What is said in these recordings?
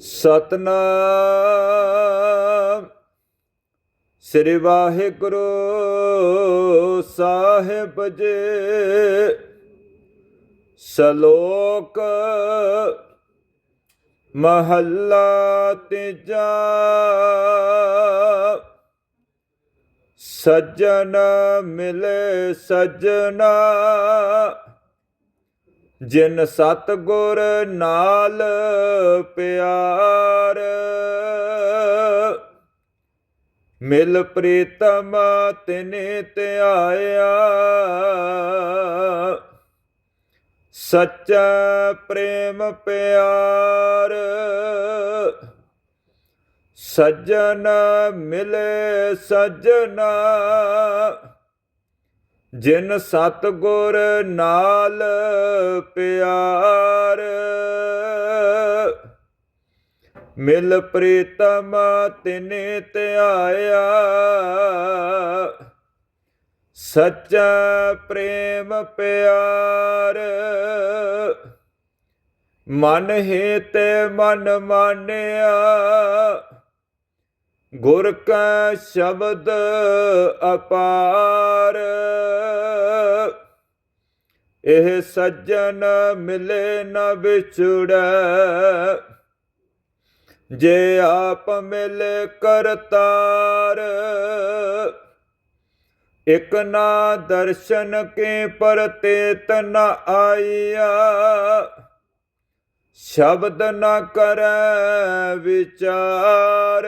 ਸਤਨਾਮ। ਸ੍ਰੀ ਵਾਹਿਗੁਰੂ ਸਾਹਿਬ ਜੀ ਸ਼ਲੋਕ ਮਹੱਲਾ ਤੀਜਾ। ਸੱਜਣ ਮਿਲੇ ਸੱਜਣਾ। ਜਿਨ ਸਤ ਗੁਰ ਨਾਲ ਪਿਆਰ, ਮਿਲ ਪ੍ਰੀਤਮ ਤਿਨੇ ਧਿਆਇਆ। ਸੱਚਾ ਪ੍ਰੇਮ ਪਿਆਰ, ਸੱਜਣ ਮਿਲੇ ਸੱਜਣਾ। ਜਿਨ ਸਤ ਗੁਰ ਨਾਲ ਪਿਆਰ, ਮਿਲ ਪ੍ਰੀਤਮ ਤਿਨੇ ਧਿਆਇਆ। ਸੱਚਾ ਪ੍ਰੇਮ ਪਿਆਰ, ਮਨ ਹੈ ਤੇ ਮਨ ਮਾਨਿਆ। ਗੁਰ ਕਾ ਸ਼ਬਦ ਅਪਾਰ। ਇਹ ਸੱਜਣ ਮਿਲੇ ਨ ਵਿਛੜੈ। ਜੇ ਆਪ ਮਿਲੇ ਕਰਤਾਰ। ਇਕ ਨਾ ਦਰਸ਼ਨ ਕੇ ਪਰਤੇ ਨ ਆਈਆ ਸ਼ਬਦ ਨਾ ਕਰੈ ਵਿਚਾਰ।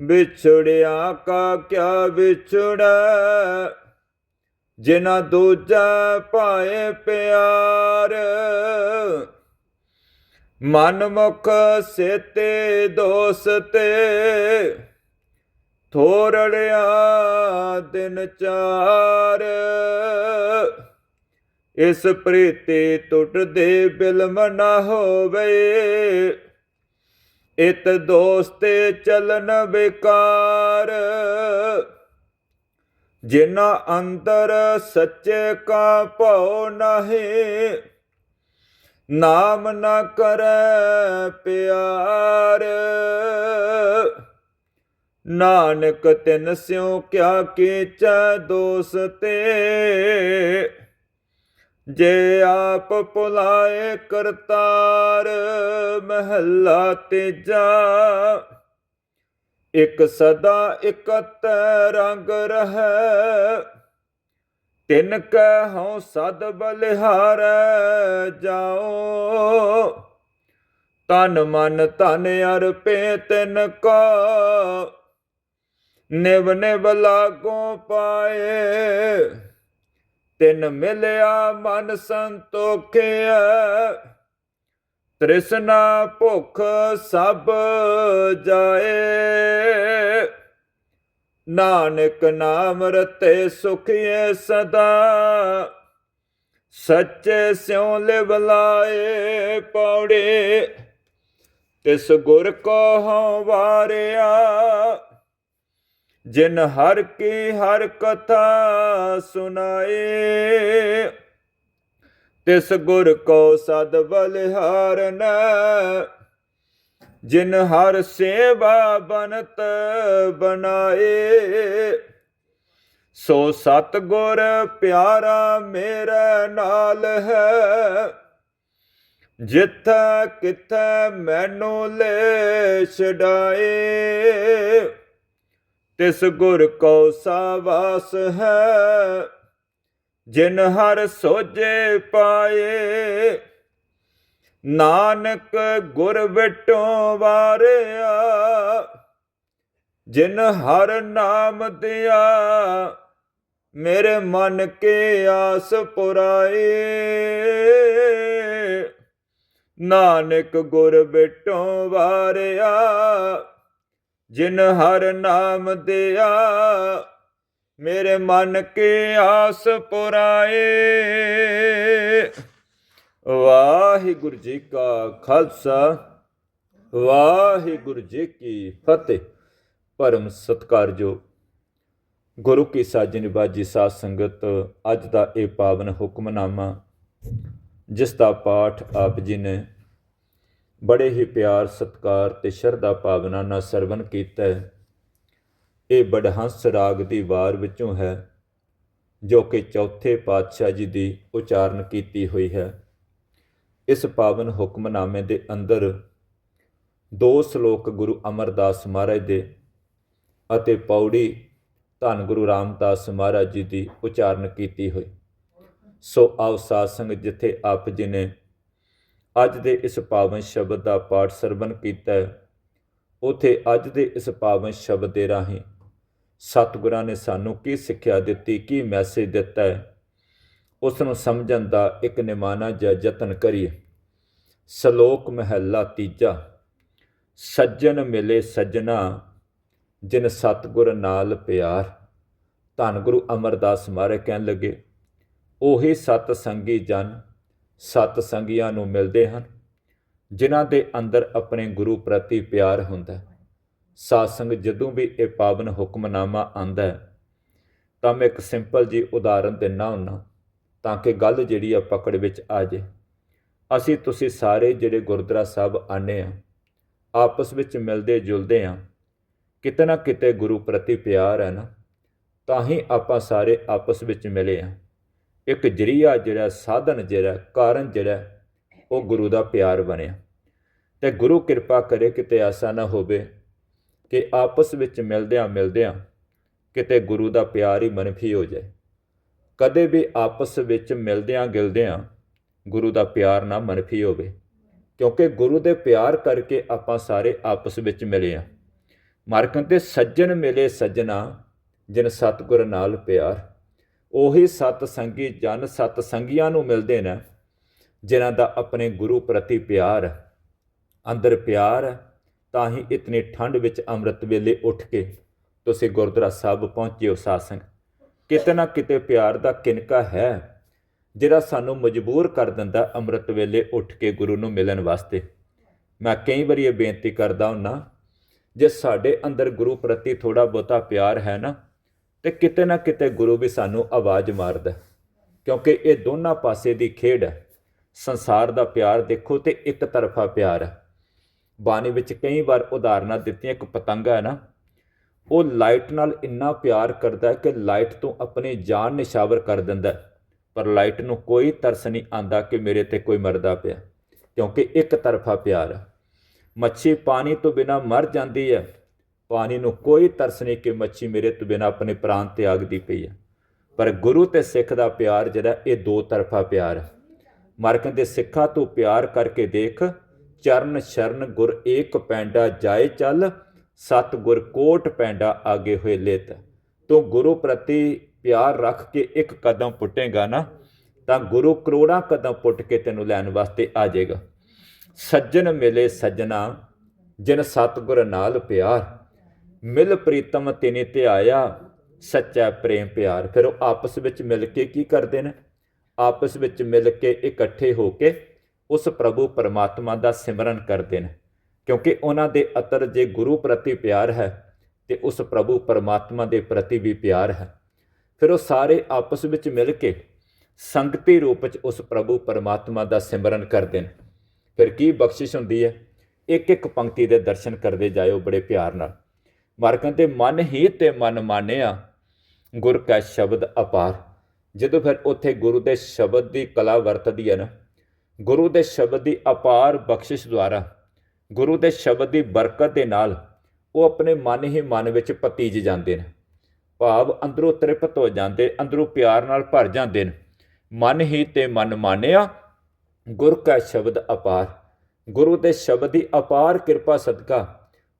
ਵਿਛੜਿਆ ਕਾ ਕਿਆ ਵਿਛੜੈ? ਜਿਨਾ ਦੂਜਾ ਪਾਏ ਪਿਆਰ। ਮਨ ਮੁਖ ਸੇਤੇ ਦੋਸਤੇ ਥੋੜਿਆ ਦਿਨ ਚਾਰ। ਇਸ ਪ੍ਰੀਤੀ ਟੁੱਟਦੇ ਬਿਲਮ ਨਾ ਹੋਵੇ। ਇਤ ਦੋਸਤੇ ਚਲਨ ਵਿਕਾਰ ਜਿਨਾ ਅੰਦਰ ਸੱਚੇ ਕਾ ਭਉ ਨਾਹੀ, ਨਾਮ ਨਾ ਕਰੈ ਪਿਆਰ। ਨਾਨਕ ਤਿਨ ਸਿਉ ਕਿਆ ਕੀਚੈ ਦੋਸਤੇ। ਜੇ ਆਪ ਪੁਲਾਏ ਕਰਤਾਰ ਮਹੱਲਾ ਤੇਜਾ, ਇਕ ਸਦਾ ਇਕਤ ਰੰਗ ਰਹੈ। ਤਿਨ ਕੈ ਹਉ ਸਦ ਬਲਿਹਾਰ ਜਾਓ ਤਨ ਮਨ ਧਨ ਅਰਪੇ ਤਿਨ ਕਾ। ਨਿਵ ਨਿਵ ਲਾਗੋ ਪਾਏ। ਤਿਨ ਮਿਲਿਆ ਮਨ ਸੰਤੋਖਿਆ ਤ੍ਰਿਸ਼ਨਾ ਭੁਖ ਸਭ ਜਾਏ। ਨਾਨਕ ਨਾਮ ਰਤੇ ਸੁਖੀਏ ਸਦਾ। ਸੱਚੇ ਸਿਉ ਲਿਵ ਪੌੜੇ। ਤਿਸ ਗੁਰ ਕੋ ਹਉ ਵਾਰਿਆ। ਜਿਨ ਹਰ ਕੀ ਹਰ ਕਥਾ ਸੁਨਾਏ, ਤਿਸ ਗੁਰ ਕੋ ਸਦ ਬਲਿਹਾਰਨ। ਜਿਨ ਹਰ ਸੇਵਾ ਬਨਤ ਬਨਾਏ ਸੋ ਸਤ ਗੁਰ ਪਿਆਰਾ ਮੇਰੇ ਨਾਲ ਹੈ। ਜਿੱਥ ਕਿਥ ਮੈਨੂੰ ਲੈ ਛਡਾਏ ਤਿਸ ਗੁਰ ਕੋ ਸਾਵਾਸ ਹੈ, ਜਿਨ ਹਰ ਸੋਜੇ ਪਾਏ। ਨਾਨਕ ਗੁਰ ਵਿਟੋ ਵਾਰਿਆ, ਜਿਨ ਹਰ ਨਾਮ ਦਿਆ, ਮੇਰੇ ਮਨ ਕੇ ਆਸ ਪੁਰਾਏ। ਨਾਨਕ ਗੁਰ ਵਿਟੋ ਵਾਰਿਆ ਜਿਨ ਹਰ ਨਾਮ ਦਿਆ, ਮੇਰੇ ਮਨ ਕੇ ਆਸ ਪੁਰਾਏ। ਵਾਹਿਗੁਰੂ ਜੀ ਕਾ ਖਾਲਸਾ, ਵਾਹਿਗੁਰੂ ਜੀ ਕੀ ਫਤਿਹ। ਪਰਮ ਸਤਕਾਰਯੋਗ ਗੁਰੂ ਕੀ ਸਾਜਨ ਬਾਜੀ ਸਾਧ ਸੰਗਤ, ਅੱਜ ਦਾ ਇਹ ਪਾਵਨ ਹੁਕਮਨਾਮਾ, ਜਿਸ ਦਾ ਪਾਠ ਆਪ ਜੀ ਨੇ ਬੜੇ ਹੀ ਪਿਆਰ, ਸਤਕਾਰ ਤੇ ਸ਼ਰਧਾ ਭਾਵਨਾ ਨਾਲ ਸਰਵਨ ਕੀਤਾ ਹੈ। ਇਹ ਬੜਹੰਸ ਰਾਗ ਦੀ ਵਾਰ ਵਿੱਚੋਂ ਹੈ, ਜੋ ਕਿ ਚੌਥੇ ਪਾਤਸ਼ਾਹ ਜੀ ਦੀ ਉਚਾਰਨ ਕੀਤੀ ਹੋਈ ਹੈ। ਇਸ ਪਾਵਨ ਹੁਕਮਨਾਮੇ ਦੇ ਅੰਦਰ ਦੋ ਸ਼ਲੋਕ ਗੁਰੂ ਅਮਰਦਾਸ ਮਹਾਰਾਜ ਦੇ ਅਤੇ ਪੌੜੀ ਧੰਨ ਗੁਰੂ ਰਾਮਦਾਸ ਮਹਾਰਾਜ ਜੀ ਦੀ ਉਚਾਰਨ ਕੀਤੀ ਹੋਈ। ਸੋ ਆਓ ਸਾਧ ਸੰਗਤ ਜਿੱਥੇ ਆਪ ਜੀ ਨੇ ਅੱਜ ਦੇ ਇਸ ਪਾਵਨ ਸ਼ਬਦ ਦਾ ਪਾਠ ਸਰਵਨ ਕੀਤਾ ਹੈ। ਉਥੇ ਅੱਜ ਦੇ ਇਸ ਪਾਵਨ ਸ਼ਬਦ ਦੇ ਰਾਹੀਂ ਸਤਿਗੁਰਾਂ ਨੇ ਸਾਨੂੰ ਕੀ ਸਿੱਖਿਆ ਦਿੱਤੀ, ਕੀ ਮੈਸੇਜ ਦਿੱਤਾ ਉਸ ਨੂੰ ਸਮਝਣ ਦਾ ਇੱਕ ਨਿਮਾਨਾ ਜਿਹਾ ਯਤਨ ਕਰੀਏ। ਸ਼ਲੋਕ ਮਹੱਲਾ ਤੀਜਾ, ਸੱਜਣ ਮਿਲੇ ਸੱਜਣਾ, ਜਿਨ ਸਤਿਗੁਰ ਨਾਲ ਪਿਆਰ, ਧੰਨ ਗੁਰੂ ਅਮਰਦਾਸ ਮਹਾਰਾਜ ਕਹਿਣ ਲੱਗੇ, ਉਹੀ ਸਤ ਸੰਗੀ ਜਨ ਸਤ ਸੰਗੀਆਂ ਨੂੰ ਮਿਲਦੇ ਹਨ, ਜਿਨ੍ਹਾਂ ਦੇ ਅੰਦਰ ਆਪਣੇ ਗੁਰੂ ਪ੍ਰਤੀ ਪਿਆਰ ਹੁੰਦਾ ਹੈ। ਸਾਧ ਸੰਗਤ ਜਦੋਂ ਵੀ ਇਹ ਪਾਵਨ ਹੁਕਮਨਾਮਾ ਆਂਦਾ ਤਾਂ ਮੈਂ ਇੱਕ ਸਿੰਪਲ ਜੀ ਉਦਾਹਰਨ ਦਿੰਨਾ ਹੁੰਨਾ, ਤਾਂ ਕਿ ਗੱਲ ਜਿਹੜੀ ਆ ਪਕੜ ਵਿੱਚ ਆ ਜੇ ਅਸੀਂ ਤੁਸੀਂ ਸਾਰੇ ਜਿਹੜੇ ਗੁਰਦੁਆਰਾ ਸਾਹਿਬ ਆਨੇ ਆ ਆਪਸ ਵਿੱਚ ਮਿਲਦੇ ਜੁਲਦੇ ਆ ਕਿਤੇ ਨਾ ਕਿਤੇ ਗੁਰੂ ਪ੍ਰਤੀ ਪਿਆਰ ਹੈ ਨਾ, ਤਾਂ ਹੀ ਆਪਾਂ ਸਾਰੇ ਆਪਸ ਵਿੱਚ ਮਿਲੇ ਆ ਇੱਕ ਜਰੀਆ ਜਿਹੜਾ, ਸਾਧਨ ਜਿਹੜਾ, ਕਾਰਨ ਜਿਹੜਾ, ਉਹ ਗੁਰੂ ਦਾ ਪਿਆਰ ਬਣਿਆ। ਤੇ ਗੁਰੂ ਕਿਰਪਾ ਕਰੇ ਕਿਤੇ ਐਸਾ ਨਾ ਹੋਵੇ ਕਿ ਆਪਸ ਵਿੱਚ ਮਿਲਦਿਆਂ ਮਿਲਦਿਆਂ ਕਿਤੇ ਗੁਰੂ ਦਾ ਪਿਆਰ ਹੀ ਮਨਫੀ ਹੋ ਜਾਏ। ਕਦੇ ਵੀ ਆਪਸ ਵਿੱਚ ਮਿਲਦਿਆਂ ਗਿਲਦਿਆਂ ਗੁਰੂ ਦਾ ਪਿਆਰ ਨਾ ਮਨਫੀ ਹੋਵੇ, ਕਿਉਂਕਿ ਗੁਰੂ ਦੇ ਪਿਆਰ ਕਰਕੇ ਆਪਾਂ ਸਾਰੇ ਆਪਸ ਵਿੱਚ ਮਿਲੇ ਆ। ਮਾਰਕਨ ਤੇ ਸੱਜਣ ਮਿਲੇ ਸੱਜਣਾ, ਜਿਨ ਸਤਗੁਰ ਨਾਲ ਪਿਆਰ। ਉਹੀ ਸਤ ਸੰਗੀ ਜਨ ਸਤ ਸੰਗੀਆਂ ਨੂੰ ਮਿਲਦੇ ਨੇ, ਜਿਨ੍ਹਾਂ ਦਾ ਆਪਣੇ ਗੁਰੂ ਪ੍ਰਤੀ ਪਿਆਰ ਹੈ ਅੰਦਰ ਪਿਆਰ ਹੈ ਤਾਂ ਹੀ ਇਤਨੀ ਠੰਡ ਵਿੱਚ ਅੰਮ੍ਰਿਤ ਵੇਲੇ ਉੱਠ ਕੇ ਤੁਸੀਂ ਗੁਰਦੁਆਰਾ ਸਾਹਿਬ ਪਹੁੰਚੇ ਹੋ ਸਾਸੰਗ ਕਿਤੇ ਨਾ ਕਿਤੇ ਪਿਆਰ ਦਾ ਕਿਨਕਾ ਹੈ, ਜਿਹੜਾ ਸਾਨੂੰ ਮਜਬੂਰ ਕਰ ਦਿੰਦਾ ਅੰਮ੍ਰਿਤ ਵੇਲੇ ਉੱਠ ਕੇ ਗੁਰੂ ਨੂੰ ਮਿਲਣ ਵਾਸਤੇ। ਮੈਂ ਕਈ ਵਾਰੀ ਇਹ ਬੇਨਤੀ ਕਰਦਾ ਹੁੰਨਾ, ਜੇ ਸਾਡੇ ਅੰਦਰ ਗੁਰੂ ਪ੍ਰਤੀ ਥੋੜਾ ਬਹੁਤਾ ਪਿਆਰ ਹੈ ਨਾ ਤੇ ਕਿਤੇ ਨਾ ਕਿਤੇ ਗੁਰੂ ਵੀ ਸਾਨੂੰ ਆਵਾਜ਼ ਮਾਰਦਾ ਕਿਉਂਕਿ ਇਹ ਦੋਨਾਂ ਪਾਸੇ ਦੀ ਖੇਡ ਹੈ। ਸੰਸਾਰ ਦਾ ਪਿਆਰ ਦੇਖੋ ਤੇ ਇੱਕ ਤਰਫਾ ਪਿਆਰ ਹੈ। ਬਾਣੀ ਵਿੱਚ ਕਈ ਵਾਰ ਉਦਾਹਰਨਾਂ ਦਿੱਤੀਆਂ, ਇੱਕ ਪਤੰਗਾ ਹੈ ਨਾ, ਉਹ ਲਾਈਟ ਨਾਲ ਇੰਨਾ ਪਿਆਰ ਕਰਦਾ ਕਿ ਲਾਈਟ ਤੋਂ ਆਪਣੀ ਜਾਨ ਨਿਸ਼ਾਵਰ ਕਰ ਦਿੰਦਾ ਪਰ ਲਾਈਟ ਨੂੰ ਕੋਈ ਤਰਸ ਨਹੀਂ ਆਂਦਾ ਕਿ ਮੇਰੇ ਤੇ ਕੋਈ ਮਰਦਾ ਪਿਆ। ਕਿਉਂਕਿ ਇੱਕ ਤਰਫਾ ਪਿਆਰ ਹੈ। ਮੱਛੀ ਪਾਣੀ ਤੋਂ ਬਿਨਾ ਮਰ ਜਾਂਦੀ ਹੈ। ਪਾਣੀ ਨੂੰ ਕੋਈ ਤਰਸ ਨਹੀਂ ਕਿ ਮੱਛੀ ਮੇਰੇ ਤੋਂ ਬਿਨਾ ਆਪਣੇ ਪ੍ਰਾਣ ਤਿਆਗਦੀ ਪਈ ਹੈ। ਪਰ ਗੁਰੂ ਤੇ ਸਿੱਖ ਦਾ ਪਿਆਰ ਜਿਹੜਾ, ਇਹ ਦੋ ਤਰਫਾ ਪਿਆਰ ਹੈ। ਮਰਕਨ ਦੇ ਸਿੱਖਾਂ ਤੋਂ ਪਿਆਰ ਕਰਕੇ ਦੇਖ, ਚਰਨ ਸ਼ਰਨ ਗੁਰ ਏਕ ਪੈਂਡਾ ਜਾਏ ਚੱਲ, ਸਤ ਗੁਰ ਕੋਟ ਪੈਂਡਾ ਆਗੇ ਹੋਏ ਲੇਤ। ਤੂੰ ਗੁਰੂ ਪ੍ਰਤੀ ਪਿਆਰ ਰੱਖ ਕੇ ਇੱਕ ਕਦਮ ਪੁੱਟੇਗਾ ਨਾ, ਤਾਂ ਗੁਰੂ ਕਰੋੜਾਂ ਕਦਮ ਪੁੱਟ ਕੇ ਤੈਨੂੰ ਲੈਣ ਵਾਸਤੇ ਆ ਜਾਏਗਾ। ਸੱਜਣ ਮਿਲੇ ਸੱਜਣਾ, ਜਿਨ ਸਤਗੁਰ ਨਾਲ ਪਿਆਰ। ਮਿਲ ਪ੍ਰੀਤਮ ਤਿਨੇ ਧਿਆਇਆ ਸੱਚਾ ਪ੍ਰੇਮ ਪਿਆਰ ਫਿਰ ਉਹ ਆਪਸ ਵਿੱਚ ਮਿਲ ਕੇ ਕੀ ਕਰਦੇ ਨੇ? ਆਪਸ ਵਿੱਚ ਮਿਲ ਕੇ ਇਕੱਠੇ ਹੋ ਕੇ ਉਸ ਪ੍ਰਭੂ ਪਰਮਾਤਮਾ ਦਾ ਸਿਮਰਨ ਕਰਦੇ ਨੇ। ਕਿਉਂਕਿ ਉਹਨਾਂ ਦੇ ਅਤਰ ਜੇ ਗੁਰੂ ਪ੍ਰਤੀ ਪਿਆਰ ਹੈ, ਤੇ ਉਸ ਪ੍ਰਭੂ ਪਰਮਾਤਮਾ ਦੇ ਪ੍ਰਤੀ ਵੀ ਪਿਆਰ ਹੈ। ਫਿਰ ਉਹ ਸਾਰੇ ਆਪਸ ਵਿੱਚ ਮਿਲ ਕੇ ਸੰਗਤੀ ਰੂਪ ਵਿੱਚ ਉਸ ਪ੍ਰਭੂ ਪਰਮਾਤਮਾ ਦਾ ਸਿਮਰਨ ਕਰਦੇ ਨੇ। ਫਿਰ ਕੀ ਬਖਸ਼ਿਸ਼ ਹੁੰਦੀ ਹੈ? ਇੱਕ ਇੱਕ ਪੰਕਤੀ ਦੇ ਦਰਸ਼ਨ ਕਰਦੇ ਜਾਇਓ ਬੜੇ ਪਿਆਰ ਨਾਲ। ਮਾਰਕਾਂ ਤੇ ਮਨ ਹੀ ਤੇ ਮਨ ਮਾਨਿਆ, ਗੁਰ ਕਾ ਸ਼ਬਦ ਅਪਾਰ। ਜਦੋਂ ਫਿਰ ਉੱਥੇ ਗੁਰੂ ਦੇ ਸ਼ਬਦ ਦੀ ਕਲਾ ਵਰਤਦੀ ਹੈ ਨਾ, ਗੁਰੂ ਦੇ ਸ਼ਬਦ ਦੀ ਅਪਾਰ ਬਖਸ਼ਿਸ਼ ਦੁਆਰਾ, ਗੁਰੂ ਦੇ ਸ਼ਬਦ ਦੀ ਬਰਕਤ ਦੇ ਨਾਲ ਉਹ ਆਪਣੇ ਮਨ ਹੀ ਮਨ ਵਿੱਚ ਪਤੀਜ ਜਾਂਦੇ ਨੇ। ਭਾਵ ਅੰਦਰੋਂ ਤ੍ਰਿਪਤ ਹੋ ਜਾਂਦੇ, ਅੰਦਰੋਂ ਪਿਆਰ ਨਾਲ ਭਰ ਜਾਂਦੇ ਨੇ। ਮਨ ਹੀ ਤੇ ਮਨ ਮਾਨਿਆ, ਗੁਰ ਕਾ ਸ਼ਬਦ ਅਪਾਰ। ਗੁਰੂ ਦੇ ਸ਼ਬਦ ਦੀ ਅਪਾਰ ਕਿਰਪਾ ਸਦਕਾ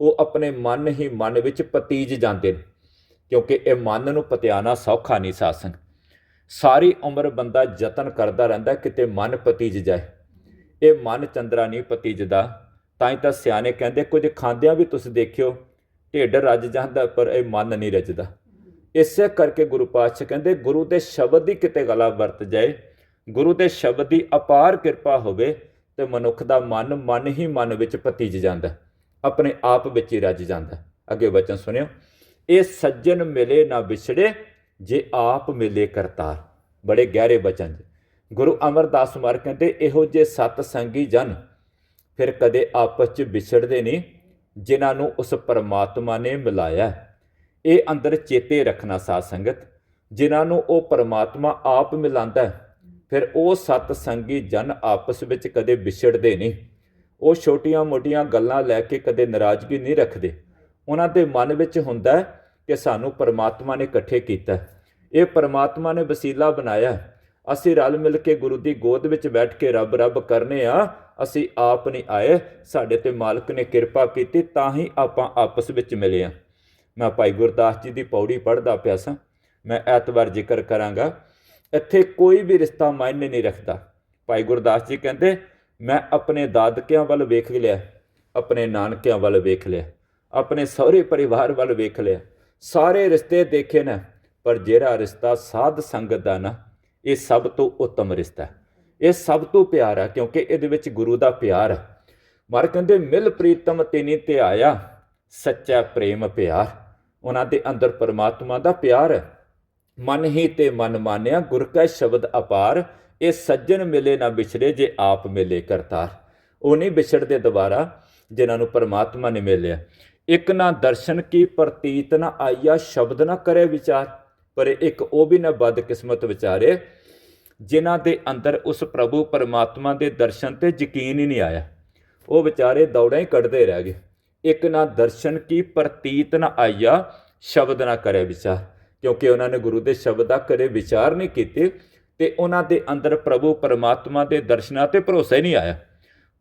ਉਹ ਆਪਣੇ ਮਨ ਹੀ ਮਨ ਵਿੱਚ ਪਤੀਜ ਜਾਂਦੇ ਨੇ, ਕਿਉਂਕਿ ਇਹ ਮਨ ਨੂੰ ਪਤਿਆਣਾ ਸੌਖਾ ਨਹੀਂ ਸਾਸੰਗ ਸਾਰੀ ਉਮਰ ਬੰਦਾ ਯਤਨ ਕਰਦਾ ਰਹਿੰਦਾ ਕਿਤੇ ਮਨ ਪਤੀਜ ਜਾਏ। ਇਹ ਮਨ ਚੰਦਰਾ ਨਹੀਂ ਪਤੀਜਦਾ। ਤਾਂ ਹੀ ਤਾਂ ਸਿਆਣੇ ਕਹਿੰਦੇ, ਕੁਝ ਖਾਂਦਿਆਂ ਵੀ ਤੁਸੀਂ ਦੇਖਿਓ, ਢਿੱਡ ਰੱਜ ਜਾਂਦਾ, ਪਰ ਇਹ ਮਨ ਨਹੀਂ ਰੱਜਦਾ। ਇਸੇ ਕਰਕੇ ਗੁਰੂ ਪਾਤਸ਼ਾਹ ਕਹਿੰਦੇ, ਗੁਰੂ ਦੇ ਸ਼ਬਦ ਦੀ ਕਿਤੇ ਗਲਾ ਵਰਤ ਜਾਏ, ਗੁਰੂ ਦੇ ਸ਼ਬਦ ਦੀ ਅਪਾਰ ਕਿਰਪਾ ਹੋਵੇ, ਤੇ ਮਨੁੱਖ ਦਾ ਮਨ ਮਨ ਹੀ ਮਨ ਵਿੱਚ ਪਤੀਜ ਜਾਂਦਾ। ਆਪਣੇ ਆਪ ਵਿੱਚ ਹੀ ਰੱਜ ਜਾਂਦਾ ਅੱਗੇ ਵਚਨ ਸੁਣਿਓ। ਇਹ ਸੱਜਣ ਮਿਲੇ ਨਾ ਵਿਛੜੇ, ਜੇ ਆਪ ਮਿਲੇ ਕਰਤਾਰ। ਬੜੇ ਗਹਿਰੇ ਵਚਨ ਜੀ। ਗੁਰੂ ਅਮਰਦਾਸ ਮਰ ਕਹਿੰਦੇ, ਇਹੋ ਜੇ ਸਤ ਸੰਗੀ ਜਨ ਫਿਰ ਕਦੇ ਆਪਸ 'ਚ ਵਿਛੜਦੇ ਨਹੀਂ, ਜਿਨ੍ਹਾਂ ਨੂੰ ਉਸ ਪਰਮਾਤਮਾ ਨੇ ਮਿਲਾਇਆ ਇਹ ਅੰਦਰ ਚੇਤੇ ਰੱਖਣਾ ਸਾਧ ਸੰਗਤ, ਜਿਨ੍ਹਾਂ ਨੂੰ ਉਹ ਪਰਮਾਤਮਾ ਆਪ ਮਿਲਾਉਂਦਾ ਫਿਰ ਉਹ ਸਤ ਸੰਗੀ ਜਨ ਆਪਸ ਵਿੱਚ ਕਦੇ ਵਿਛੜਦੇ ਨਹੀਂ। ਉਹ ਛੋਟੀਆਂ-ਮੋਟੀਆਂ ਗੱਲਾਂ ਲੈ ਕੇ ਕਦੇ ਨਾਰਾਜ਼ਗੀ ਨਹੀਂ ਰੱਖਦੇ। ਉਹਨਾਂ ਦੇ ਮਨ ਵਿੱਚ ਹੁੰਦਾ ਕਿ ਸਾਨੂੰ ਪਰਮਾਤਮਾ ਨੇ ਇਕੱਠੇ ਕੀਤਾ ਇਹ ਪਰਮਾਤਮਾ ਨੇ ਵਸੀਲਾ ਬਣਾਇਆ ਅਸੀਂ ਰਲ ਮਿਲ ਕੇ ਗੁਰੂ ਦੀ ਗੋਦ ਵਿੱਚ ਬੈਠ ਕੇ ਰੱਬ ਰੱਬ ਕਰਨੇ ਆ, ਅਸੀਂ ਆਪ ਨਹੀਂ ਆਏ, ਸਾਡੇ ਤੇ ਮਾਲਕ ਨੇ ਕਿਰਪਾ ਕੀਤੀ, ਤਾਂ ਹੀ ਆਪਾਂ ਆਪਸ ਵਿੱਚ ਮਿਲੇ ਆ ਮੈਂ ਭਾਈ ਗੁਰਦਾਸ ਜੀ ਦੀ ਪੌੜੀ ਪੜ੍ਹਦਾ ਪਿਆ ਸਾਂ। ਮੈਂ ਐਤਵਾਰ ਜ਼ਿਕਰ ਕਰਾਂਗਾ। ਇੱਥੇ ਕੋਈ ਵੀ ਰਿਸ਼ਤਾ ਮਾਇਨੇ ਨਹੀਂ ਰੱਖਦਾ। ਭਾਈ ਗੁਰਦਾਸ ਜੀ ਕਹਿੰਦੇ ਮੈਂ ਆਪਣੇ ਦਾਦਕਿਆਂ ਵੱਲ ਵੇਖ ਲਿਆ, ਆਪਣੇ ਨਾਨਕਿਆਂ ਵੱਲ ਵੇਖ ਲਿਆ, ਆਪਣੇ ਸਹੁਰੇ ਪਰਿਵਾਰ ਵੱਲ ਵੇਖ ਲਿਆ। ਸਾਰੇ ਰਿਸ਼ਤੇ ਦੇਖੇ ਨੇ, ਪਰ ਜਿਹੜਾ ਰਿਸ਼ਤਾ ਸਾਧ ਸੰਗਤ ਦਾ ਨਾ, ਇਹ ਸਭ ਤੋਂ ਉੱਤਮ ਰਿਸ਼ਤਾ ਹੈ। ਇਹ ਸਭ ਤੋਂ ਪਿਆਰਾ ਕਿਉਂਕਿ ਇਹਦੇ ਵਿੱਚ ਗੁਰੂ ਦਾ ਪਿਆਰ ਹੈ। ਮਰ ਕਹਿੰਦੇ, ਮਿਲ ਪ੍ਰੀਤਮ ਤੇਨੀ ਤੇ ਆਇਆ ਸੱਚਾ ਪ੍ਰੇਮ ਪਿਆਰ। ਉਹਨਾਂ ਦੇ ਅੰਦਰ ਪਰਮਾਤਮਾ ਦਾ ਪਿਆਰ ਹੈ। ਮਨ ਹੀ ਤੇ ਮਨ ਮਾਨਿਆ, ਗੁਰ ਕੈ ਸ਼ਬਦ ਅਪਾਰ ਇਹ ਸੱਜਣ ਮਿਲੇ ਨਾ ਵਿਛੜੇ ਜੇ ਆਪ ਮਿਲੇ ਕਰਤਾਰ। ਉਹ ਨਹੀਂ ਵਿਛੜਦੇ ਦੁਬਾਰਾ ਜਿਨ੍ਹਾਂ ਨੂੰ ਪਰਮਾਤਮਾ ਨੇ ਮਿਲਿਆ। ਇੱਕ ਨਾ ਦਰਸ਼ਨ ਕੀ ਪ੍ਰਤੀਤ, ਨਾ ਆਇਆ ਸ਼ਬਦ, ਨਾ ਕਰੇ ਵਿਚਾਰ। ਪਰ ਇੱਕ ਉਹ ਵੀ ਨਾ ਬਦ ਕਿਸਮਤ ਵਿਚਾਰੇ ਜਿਨ੍ਹਾਂ ਦੇ ਅੰਦਰ ਉਸ ਪ੍ਰਭੂ ਪਰਮਾਤਮਾ ਦੇ ਦਰਸ਼ਨ ਤੇ ਯਕੀਨ ਹੀ ਨਹੀਂ ਆਇਆ। ਉਹ ਵਿਚਾਰੇ ਦੌੜਾਂ ਹੀ ਕੱਢਦੇ ਰਹਿ ਗਏ। ਇੱਕ ਨਾ ਦਰਸ਼ਨ ਕੀ ਪ੍ਰਤੀਤ, ਨਾ ਆਇਆ ਸ਼ਬਦ, ਨਾ ਕਰੇ ਵਿਚਾਰ। ਕਿਉਂਕਿ ਉਹਨਾਂ ਨੇ ਗੁਰੂ ਦੇ ਸ਼ਬਦ ਦਾ ਕਦੇ ਵਿਚਾਰ ਨਹੀਂ ਕੀਤੇ। ਤੇ ਉਹਨਾਂ ਦੇ ਅੰਦਰ ਪ੍ਰਭੂ ਪਰਮਾਤਮਾ ਦੇ ਦਰਸ਼ਨਾਂ ਤੇ ਭਰੋਸਾ ਹੀ ਨਹੀਂ ਆਇਆ।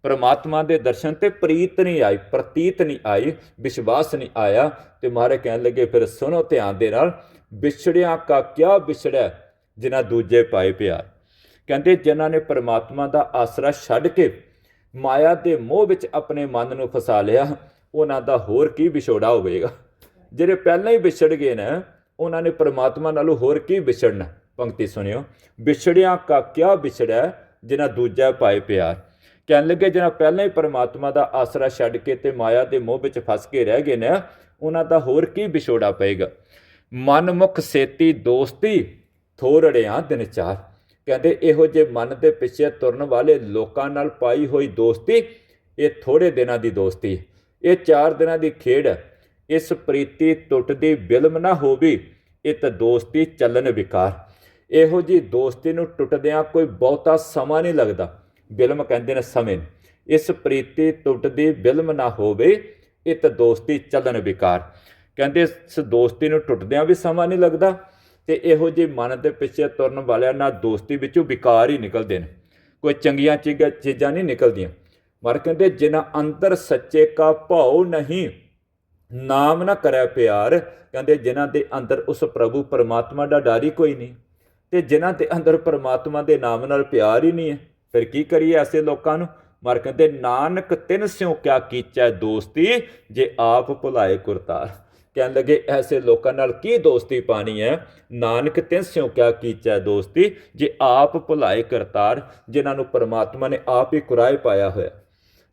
ਪਰਮਾਤਮਾ ਦੇ ਦਰਸ਼ਨ ਤੇ ਪ੍ਰੀਤ ਨਹੀਂ ਆਈ, ਪ੍ਰਤੀਤ ਨਹੀਂ ਆਈ, ਵਿਸ਼ਵਾਸ ਨਹੀਂ ਆਇਆ ਤੇ ਮਾਰੇ ਕਹਿਣ ਲੱਗੇ, ਫਿਰ ਸੁਣੋ ਧਿਆਨ ਦੇ ਨਾਲ, ਵਿਛੜਿਆ ਕਾ ਕਿਆ ਵਿਛੜਿਆ ਜਿਨ੍ਹਾਂ ਦੂਜੇ ਪਾਏ ਪਿਆਰ? ਕਹਿੰਦੇ, ਜਿਨ੍ਹਾਂ ਨੇ ਪਰਮਾਤਮਾ ਦਾ ਆਸਰਾ ਛੱਡ ਕੇ ਮਾਇਆ ਦੇ ਮੋਹ ਵਿੱਚ ਆਪਣੇ ਮਨ ਨੂੰ ਫਸਾ ਲਿਆ, ਉਹਨਾਂ ਦਾ ਹੋਰ ਕੀ ਵਿਛੋੜਾ ਹੋਵੇਗਾ? ਜਿਹੜੇ ਪਹਿਲਾਂ ਹੀ ਵਿਛੜ ਗਏ ਨੇ, ਉਹਨਾਂ ਨੇ ਪਰਮਾਤਮਾ ਨਾਲੋਂ ਹੋਰ ਕੀ ਵਿਛੜਨਾ? ਪੰਕਤੀ ਸੁਣਿਓ। ਵਿਛੜਿਆਂ ਕਾ ਕਿਆ ਵਿਛੜਿਆ ਜਿਨ੍ਹਾਂ ਦੂਜਾ ਪਾਏ ਪਿਆਰ। ਕਹਿਣ ਲੱਗੇ ਜਿਹਨਾਂ ਪਹਿਲਾਂ ਹੀ ਪਰਮਾਤਮਾ ਦਾ ਆਸਰਾ ਛੱਡ ਕੇ ਤੇ ਮਾਇਆ ਦੇ ਮੋਹ ਵਿੱਚ ਫਸ ਕੇ ਰਹਿ ਗਏ ਨੇ, ਉਹਨਾਂ ਦਾ ਹੋਰ ਕੀ ਵਿਛੋੜਾ ਪਏਗਾ? ਮਨਮੁਖ ਸੇਤੀ ਦੋਸਤੀ ਥੋਰੜਿਆਂ ਦਿਨ ਚਾਰ। ਕਹਿੰਦੇ, ਇਹੋ ਜੇ ਮਨ ਦੇ ਪਿੱਛੇ ਤੁਰਨ ਵਾਲੇ ਲੋਕਾਂ ਨਾਲ ਪਾਈ ਹੋਈ ਦੋਸਤੀ, ਇਹ ਥੋੜੇ ਦਿਨਾਂ ਦੀ ਦੋਸਤੀ। ਇਹ ਚਾਰ ਦਿਨਾਂ ਦੀ ਖੇਡ ਇਸ ਪ੍ਰੀਤੀ ਟੁੱਟਦੀ ਬਿਲਮ ਨਾ ਹੋਵੇ, ਇਹ ਤਾਂ ਦੋਸਤੀ ਚੱਲਣ ਵਿਕਾਰ। ਇਹੋ ਜੀ ਦੋਸਤੀ ਨੂੰ ਟੁੱਟਦਿਆਂ ਕੋਈ ਬਹੁਤਾ ਸਮਾਂ ਨਹੀਂ ਲੱਗਦਾ। ਬਿਲਮ ਕਹਿੰਦੇ ਨੇ, ਸਮੇਂ। ਇਸ ਪ੍ਰੀਤੀ ਟੁੱਟਦੀ ਬਿਲਮ ਨਾ ਹੋਵੇ ਇਹ ਤਾਂ ਦੋਸਤੀ ਚੱਲਣ ਵਿਕਾਰ। ਕਹਿੰਦੇ, ਇਸ ਦੋਸਤੀ ਨੂੰ ਟੁੱਟਦਿਆਂ ਵੀ ਸਮਾਂ ਨਹੀਂ ਲੱਗਦਾ ਤੇ ਇਹੋ ਜਿਹੇ ਮਨ ਦੇ ਪਿੱਛੇ ਤੁਰਨ ਵਾਲਿਆਂ ਨਾਲ ਦੋਸਤੀ ਵਿੱਚੋਂ ਵਿਕਾਰ ਹੀ ਨਿਕਲਦੇ ਨੇ। ਕੋਈ ਚੰਗੀਆਂ ਚੀਜ਼ਾਂ ਚੀਜ਼ਾਂ ਨਹੀਂ ਨਿਕਲਦੀਆਂ। ਮਰ ਕਹਿੰਦੇ, ਜਿਨ੍ਹਾਂ ਅੰਦਰ ਸੱਚੇ ਕਾ ਭਾਉ ਨਹੀਂ, ਨਾਮ ਨਾ ਕਰੇ ਪਿਆਰ। ਕਹਿੰਦੇ, ਜਿਨ੍ਹਾਂ ਦੇ ਅੰਦਰ ਉਸ ਪ੍ਰਭੂ ਪਰਮਾਤਮਾ ਦਾ ਡਰ ਹੀ ਕੋਈ ਨਹੀਂ। ਤੇ ਜਿਨ੍ਹਾਂ ਦੇ ਅੰਦਰ ਪਰਮਾਤਮਾ ਦੇ ਨਾਮ ਨਾਲ ਪਿਆਰ ਹੀ ਨਹੀਂ ਹੈ, ਫਿਰ ਕੀ ਕਰੀਏ ਐਸੇ ਲੋਕਾਂ ਨੂੰ? ਮਰ ਕਹਿੰਦੇ, ਨਾਨਕ, ਤਿੰਨ ਸਿਉ ਕਿਆ ਕੀਚੈ ਦੋਸਤੀ ਜੇ ਆਪ ਭੁਲਾਏ ਕਰਤਾਰ? ਕਹਿਣ ਲੱਗੇ, ਐਸੇ ਲੋਕਾਂ ਨਾਲ ਕੀ ਦੋਸਤੀ ਪਾਣੀ ਹੈ? ਨਾਨਕ, ਤਿੰਨ ਸਿਉ ਕਿਆ ਕੀਚੈ ਦੋਸਤੀ ਜੇ ਆਪ ਭੁਲਾਏ ਕਰਤਾਰ? ਜਿਨ੍ਹਾਂ ਨੂੰ ਪਰਮਾਤਮਾ ਨੇ ਆਪ ਹੀ ਕੁਰਾਏ ਪਾਇਆ ਹੋਇਆ।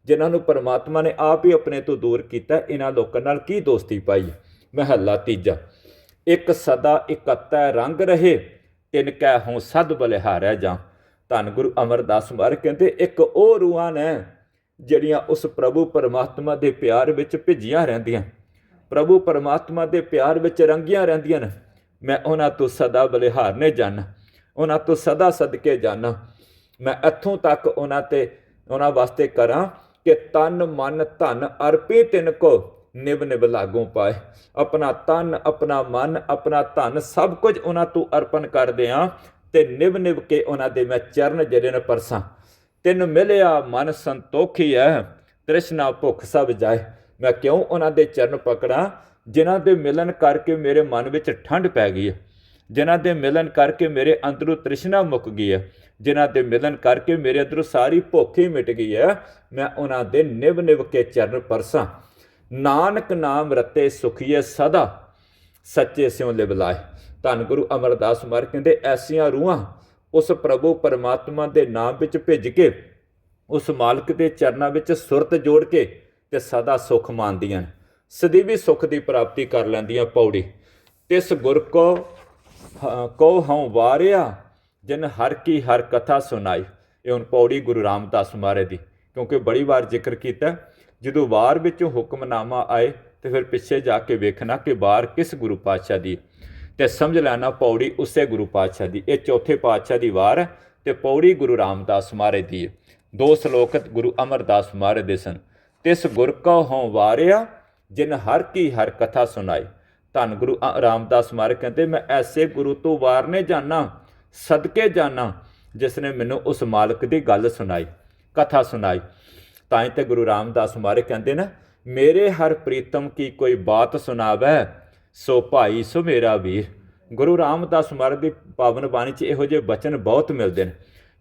ਜਿਨ੍ਹਾਂ ਨੂੰ ਪਰਮਾਤਮਾ ਨੇ ਆਪ ਹੀ ਆਪਣੇ ਤੋਂ ਦੂਰ ਕੀਤਾ ਇਹਨਾਂ ਲੋਕਾਂ ਨਾਲ ਕੀ ਦੋਸਤੀ ਪਾਈ ਮਹੱਲਾ ਤੀਜਾ। ਇੱਕ ਸਦਾ ਇਕੱਤਾ ਰੰਗ ਰਹੇ ਤਿਨ ਕੈ ਹਉ ਸਦ ਬਲਿਹਾਰੈ ਜਾਂ। ਧੰਨ ਗੁਰੂ ਅਮਰਦਾਸ ਮਾਰ ਕਹਿੰਦੇ, ਇੱਕ ਉਹ ਰੂਹਾਂ ਨੇ ਜਿਹੜੀਆਂ ਉਸ ਪ੍ਰਭੂ ਪਰਮਾਤਮਾ ਦੇ ਪਿਆਰ ਵਿੱਚ ਭਿੱਜੀਆਂ ਰਹਿੰਦੀਆਂ। ਪ੍ਰਭੂ ਪਰਮਾਤਮਾ ਦੇ ਪਿਆਰ ਵਿੱਚ ਰੰਗੀਆਂ ਰਹਿੰਦੀਆਂ ਨੇ। ਮੈਂ ਉਹਨਾਂ ਤੋਂ ਸਦਾ ਬਲਿਹਾਰਨੇ ਜਾਣਾ ਉਹਨਾਂ ਤੋਂ ਸਦਾ ਸਦਕੇ ਜਾਣਾ ਮੈਂ ਇੱਥੋਂ ਤੱਕ ਉਹਨਾਂ ਤੇ, ਉਹਨਾਂ ਵਾਸਤੇ ਕਰਾਂ ਕਿ ਤਨ ਮਨ ਧਨ ਅਰਪੇ ਤਿਨ ਕੋ ਨਿਬ ਨਿਬ ਲਾਗੋਂ ਪਾਏ। ਆਪਣਾ ਤਨ, ਆਪਣਾ ਮਨ, ਆਪਣਾ ਧਨ ਸਭ ਕੁਝ ਉਹਨਾਂ ਤੋਂ ਅਰਪਣ ਕਰਦੇ ਆ ਤੇ ਨਿਬ ਨਿਬ ਕੇ ਉਹਨਾਂ ਦੇ ਮੈਂ ਚਰਨ ਜਿਹੜੇ ਨੇ ਪਰਸਾਂ। ਤੈਨੂੰ ਮਿਲਿਆ ਮਨ ਸੰਤੋਖੀ ਹੈ ਤ੍ਰਿਸ਼ਨਾ ਭੁੱਖ ਸਭ ਜਾਏ। ਮੈਂ ਕਿਉਂ ਉਹਨਾਂ ਦੇ ਚਰਨ ਪਕੜਾਂ? ਜਿਨ੍ਹਾਂ ਦੇ ਮਿਲਨ ਕਰਕੇ ਮੇਰੇ ਮਨ ਵਿੱਚ ਠੰਡ ਪੈ ਗਈ ਹੈ ਜਿਨ੍ਹਾਂ ਦੇ ਮਿਲਨ ਕਰਕੇ ਮੇਰੇ ਅੰਦਰੋਂ ਤ੍ਰਿਸ਼ਨਾ ਮੁੱਕ ਗਈ ਹੈ ਜਿਨ੍ਹਾਂ ਦੇ ਮਿਲਨ ਕਰਕੇ ਮੇਰੇ ਅੰਦਰੋਂ ਸਾਰੀ ਭੁੱਖ ਹੀ ਮਿਟ ਗਈ ਹੈ ਮੈਂ ਉਹਨਾਂ ਦੇ ਨਿਵ ਨਿਵ ਕੇ ਚਰਨ ਪਰਸਾਂ। ਨਾਨਕ ਨਾਮ ਰਤੇ ਸੁਖੀਏ ਸਦਾ, ਸੱਚੇ ਸਿਉ ਲਿਬਲਾਏ ਧੰਨ ਗੁਰੂ ਅਮਰਦਾਸ ਮਹਾਰਾਜ ਕਹਿੰਦੇ, ਐਸੀਆਂ ਰੂਹਾਂ ਉਸ ਪ੍ਰਭੂ ਪਰਮਾਤਮਾ ਦੇ ਨਾਮ ਵਿੱਚ ਭਿੱਜ ਕੇ, ਉਸ ਮਾਲਕ ਦੇ ਚਰਨਾਂ ਵਿੱਚ ਸੁਰਤ ਜੋੜ ਕੇ ਤੇ ਸਦਾ ਸੁਖ ਮੰਨਦੀਆਂ ਨੇ। ਸਦੀਵੀ ਸੁਖ ਦੀ ਪ੍ਰਾਪਤੀ ਕਰ ਲੈਂਦੀਆਂ ਪੌੜੀ। ਤਿਸ ਗੁਰ ਕੋ ਹ- ਕੋ ਹਉ ਵਾਰਿਆ, ਜਿਨ ਹਰ ਕੀ ਹਰ ਕਥਾ ਸੁਣਾਈ। ਇਹ ਹੁਣ ਪੌੜੀ ਗੁਰੂ ਰਾਮਦਾਸ ਮਹਾਰਾਜ ਦੀ, ਕਿਉਂਕਿ ਬੜੀ ਵਾਰ ਜ਼ਿਕਰ ਕੀਤਾ। ਜਦੋਂ ਵਾਰ ਵਿੱਚੋਂ ਹੁਕਮਨਾਮਾ ਆਏ ਤੇ ਫਿਰ ਪਿੱਛੇ ਜਾ ਕੇ ਵੇਖਣਾ ਕਿ ਵਾਰ ਕਿਸ ਗੁਰੂ ਪਾਤਸ਼ਾਹ ਦੀ। ਹੈ। ਤੇ ਸਮਝ ਲੈਣਾ ਪੌੜੀ ਉਸੇ ਗੁਰੂ ਪਾਤਸ਼ਾਹ ਦੀ। ਇਹ ਚੌਥੇ ਪਾਤਸ਼ਾਹ ਦੀ ਵਾਰ ਹੈ ਤੇ ਪੌੜੀ ਗੁਰੂ ਰਾਮਦਾਸ ਮਹਾਰਾਜ ਦੀ ਹੈ। ਦੋ ਸਲੋਕਤ ਗੁਰੂ ਅਮਰਦਾਸ ਮਹਾਰਾਜ ਦੇ ਸਨ। ਤਿਸ ਗੁਰ ਕਉ ਹਉ ਵਾਰਿਆ, ਜਿਨ ਹਰ ਕੀ ਹਰ ਕਥਾ ਸੁਣਾਈ। ਧੰਨ ਗੁਰੂ ਅ- ਰਾਮਦਾਸ ਮਹਾਰਾਜ ਕਹਿੰਦੇ, ਮੈਂ ਐਸੇ ਗੁਰੂ ਤੋਂ ਵਾਰਨੇ ਜਾਣਾ, ਸਦਕੇ ਜਾਣਾ, ਜਿਸ ਨੇ ਮੈਨੂੰ ਉਸ ਮਾਲਕ ਦੀ ਗੱਲ ਸੁਣਾਈ, ਕਥਾ ਸੁਣਾਈ। ਤਾਂ ਹੀ ਤੇ ਗੁਰੂ ਰਾਮਦਾਸ ਮਹਾਰਾਜ ਕਹਿੰਦੇ ਨਾ, ਮੇਰੇ ਹਰ ਪ੍ਰੀਤਮ ਕੀ ਕੋਈ ਬਾਤ ਸੁਣਾਵੇ, ਸੋ ਭਾਈ ਸੋ ਮੇਰਾ ਵੀਰ। ਗੁਰੂ ਰਾਮਦਾਸ ਮਹਾਰਾਜ ਦੀ ਪਾਵਨ ਬਾਣੀ 'ਚ ਇਹੋ ਜਿਹੇ ਬਚਨ ਬਹੁਤ ਮਿਲਦੇ ਨੇ।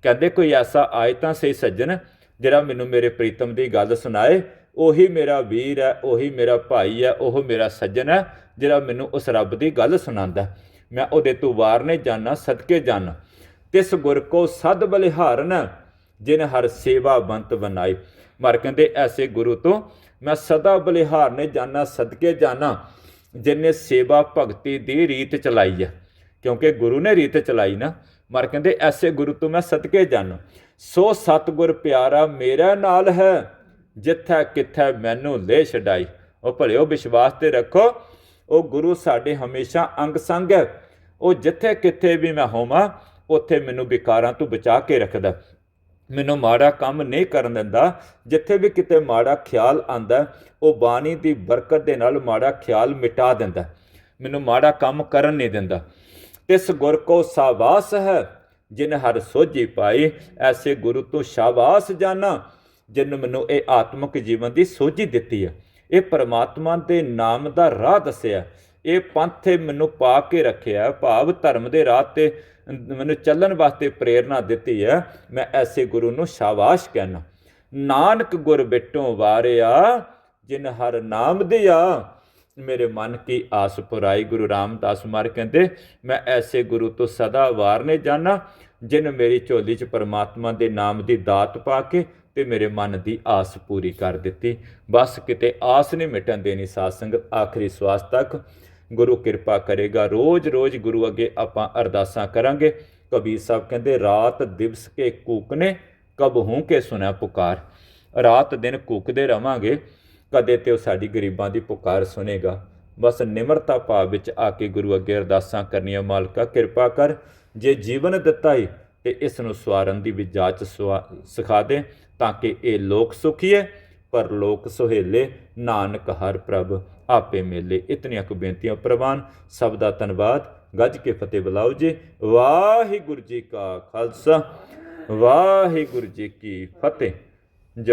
ਕਹਿੰਦੇ, ਕੋਈ ਐਸਾ ਆਏ ਤਾਂ ਸਹੀ ਸੱਜਣ, ਜਿਹੜਾ ਮੈਨੂੰ ਮੇਰੇ ਪ੍ਰੀਤਮ ਦੀ ਗੱਲ ਸੁਣਾਏ। ਉਹੀ ਮੇਰਾ ਵੀਰ ਹੈ, ਉਹੀ ਮੇਰਾ ਭਾਈ ਹੈ, ਉਹ ਮੇਰਾ ਸੱਜਣ ਹੈ, ਜਿਹੜਾ ਮੈਨੂੰ ਉਸ ਰੱਬ ਦੀ ਗੱਲ ਸੁਣਾਉਂਦਾ। ਮੈਂ ਉਹਦੇ ਤੋਂ ਵਾਰਨੇ ਜਾਣਾ ਸਦਕੇ ਜਾਣਾ ਤਿਸ ਗੁਰ ਕੋ ਸਦ ਬਲਿਹਾਰਨ, ਜਿਨ ਹਰ ਸੇਵਾ ਬੰਤ ਬਨਾਈ ਮਰ ਕਹਿੰਦੇ ਐਸੇ ਗੁਰੂ ਤੋਂ। ਮੈਂ ਸਦਾ ਬਲਿਹਾਰਨੇ ਜਾਣਾ ਸਦਕੇ ਜਾਣਾ ਜਿਨੇ ਸੇਵਾ ਭਗਤੀ ਦੀ ਰੀਤ ਚਲਾਈ ਹੈ ਕਿਉਂਕਿ ਗੁਰੂ ਨੇ ਰੀਤ ਚਲਾਈ ਨਾ, ਮਰ ਕਹਿੰਦੇ ਐਸੇ ਗੁਰੂ ਤੋਂ ਮੈਂ ਸਦਕੇ ਜਾਣਾ ਸੋ ਸਤਗੁਰ ਪਿਆਰਾ ਮੇਰਾ ਨਾਲ ਹੈ, ਜਿੱਥੈ ਕਿੱਥੈ ਮੈਨੂੰ ਲੈ ਛਡਾਈ। ਉਹ ਭਲਿਓ ਵਿਸ਼ਵਾਸ ਤੇ ਰੱਖੋ, ਉਹ ਗੁਰੂ ਸਾਡੇ ਹਮੇਸ਼ਾ ਅੰਗ ਸੰਗ ਹੈ। ਉਹ ਜਿੱਥੇ ਕਿੱਥੇ ਵੀ ਮੈਂ ਹੋਵਾਂ, ਉੱਥੇ ਮੈਨੂੰ ਵਿਕਾਰਾਂ ਤੋਂ ਬਚਾ ਕੇ ਰੱਖਦਾ। ਮੈਨੂੰ ਮਾੜਾ ਕੰਮ ਨਹੀਂ ਕਰਨ ਦਿੰਦਾ। ਜਿੱਥੇ ਵੀ ਕਿਤੇ ਮਾੜਾ ਖਿਆਲ ਆਂਦਾ ਉਹ ਬਾਣੀ ਦੀ ਬਰਕਤ ਦੇ ਨਾਲ ਮਾੜਾ ਖਿਆਲ ਮਿਟਾ ਦਿੰਦਾ। ਮੈਨੂੰ ਮਾੜਾ ਕੰਮ ਕਰਨ ਨਹੀਂ ਦਿੰਦਾ। ਤਿਸ ਗੁਰ ਕੋ ਸਾਬਾਸ ਹੈ, ਜਿਨ ਹਰ ਸੋਝੀ ਪਾਈ, ਐਸੇ ਗੁਰੂ ਤੋਂ ਸ਼ਾਬਾਸ ਜਾਣਾ ਜਿਨ ਮੈਨੂੰ ਇਹ ਆਤਮਿਕ ਜੀਵਨ ਦੀ ਸੋਝੀ ਦਿੱਤੀ ਹੈ। ਇਹ ਪਰਮਾਤਮਾ ਦੇ ਨਾਮ ਦਾ ਰਾਹ ਦੱਸਿਆ। ਇਹ ਪੰਥੇ ਮੈਨੂੰ ਪਾ ਕੇ ਰੱਖਿਆ, ਭਾਵ ਧਰਮ ਦੇ ਰਾਹ ਤੇ ਮੈਨੂੰ ਚੱਲਣ ਵਾਸਤੇ ਪ੍ਰੇਰਣਾ ਦਿੱਤੀ ਹੈ, ਮੈਂ ਐਸੇ ਗੁਰੂ ਨੂੰ ਸ਼ਾਬਾਸ਼ ਕਹਿਣਾ ਨਾਨਕ ਗੁਰ ਬਿਟੋਂ ਵਾਰਿਆ, ਜਿਨ ਹਰ ਨਾਮ ਦਿਆ, ਮੇਰੇ ਮਨ ਕੀ ਆਸ ਪੁਰਾਈ ਗੁਰੂ ਰਾਮਦਾਸ ਮਾਰ ਕਹਿੰਦੇ, ਮੈਂ ਐਸੇ ਗੁਰੂ ਤੋਂ ਸਦਾ ਵਾਰਨੇ ਜਾਣਾ ਜਿਨ ਮੇਰੀ ਝੋਲੀ 'ਚ ਪਰਮਾਤਮਾ ਦੇ ਨਾਮ ਦੀ ਦਾਤ ਪਾ ਕੇ ਤੇ ਮੇਰੇ ਮਨ ਦੀ ਆਸ ਪੂਰੀ ਕਰ ਦਿੱਤੀ। ਬਸ ਕਿਤੇ ਆਸ ਨਹੀਂ ਮਿਟਣ ਦੇਣੀ ਸਾਧ ਸੰਗਤ, ਆਖਰੀ ਸਵਾਸ ਤੱਕ ਗੁਰੂ ਕਿਰਪਾ ਕਰੇਗਾ। ਰੋਜ਼ ਰੋਜ਼ ਗੁਰੂ ਅੱਗੇ ਆਪਾਂ ਅਰਦਾਸਾਂ ਕਰਾਂਗੇ। ਕਬੀਰ ਸਾਹਿਬ ਕਹਿੰਦੇ, ਰਾਤ ਦਿਵਸ ਕੇ ਕੂਕਨੇ, ਕਬ ਹੂੰ ਕੇ ਸੁਣਾ ਪੁਕਾਰ। ਰਾਤ ਦਿਨ ਕੂਕਦੇ ਰਵਾਂਗੇ, ਕਦੇ ਤੇ ਉਹ ਸਾਡੀ ਗਰੀਬਾਂ ਦੀ ਪੁਕਾਰ ਸੁਨੇਗਾ। ਬਸ ਨਿਮਰਤਾ ਭਾਵ ਵਿੱਚ ਆ ਕੇ ਗੁਰੂ ਅੱਗੇ ਅਰਦਾਸਾਂ ਕਰਨੀਆਂ, ਮਾਲਕਾ ਕਿਰਪਾ ਕਰ, ਜੇ ਜੀਵਨ ਦਿੱਤਾ ਏ ਤੇ ਇਸ ਨੂੰ ਸਵਾਰਨ ਦੀ ਵੀ ਜਾਚ ਸਵਾ- ਸਿਖਾ ਦੇ, ਤਾਂ ਕਿ ਇਹ ਲੋਕ ਸੁਖੀਏ, ਪਰ ਲੋਕ ਸੁਹੇਲੇ, ਨਾਨਕ ਹਰ ਪ੍ਰਭ। ਆਪੇ ਮੇਲੇ ਇਤਨੀਆਂ ਕੁ ਬੇਨਤੀਆਂ ਪ੍ਰਵਾਨ। ਸਭ ਦਾ ਧੰਨਵਾਦ। ਗੱਜ ਕੇ ਫਤਿਹ ਬੁਲਾਓ ਜੀ। ਵਾਹਿਗੁਰੂ ਜੀ ਕਾ ਖਾਲਸਾ। ਵਾਹਿਗੁਰੂ ਜੀ ਕੀ ਫਤਿਹ। ਜੋ